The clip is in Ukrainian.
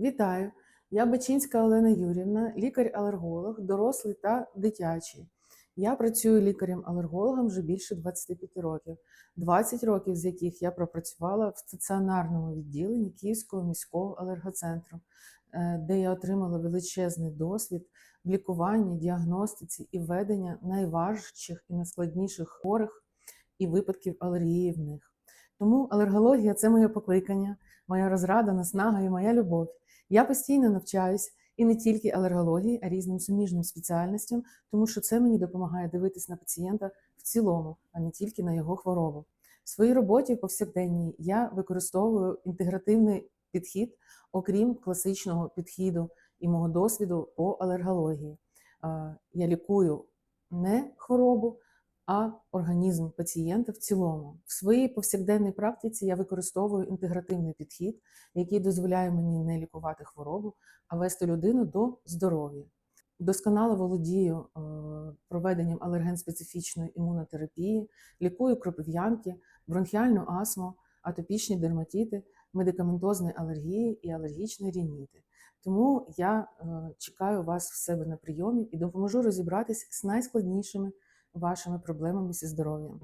Вітаю! Я Бачинська Олена Юрівна, лікар-алерголог, дорослий та дитячий. Я працюю лікарем-алергологом вже більше 25 років, 20 років з яких я пропрацювала в стаціонарному відділенні Київського міського алергоцентру, е, де я отримала величезний досвід в лікуванні, діагностиці і ведення найважчих і найскладніших хворих і випадків алергії в них. Тому алергологія це моє покликання, моя розрада, наснага і моя любов. Я постійно навчаюсь і не тільки алергології, а різним суміжним спеціальностям, тому що це мені допомагає дивитись на пацієнта в цілому, а не тільки на його хворобу. В своїй роботі повсякденній я використовую інтегративний підхід, окрім класичного підходу і мого досвіду по алергології. Я лікую не хворобу, а організм пацієнта в цілому. В своїй повсякденній практиці я використовую інтегративний підхід, який дозволяє мені не лікувати хворобу, а вести людину до здоров'я. Досконало володію е, проведенням алерген-специфічної імунотерапії, лікую кропив'янки, бронхіальну астму, атопічні дерматити, медикаментозні алергії і алергічні рініти. Тому я е, чекаю вас в себе на прийомі і допоможу розібратись з найскладнішими вашими проблемами зі здоров'ям.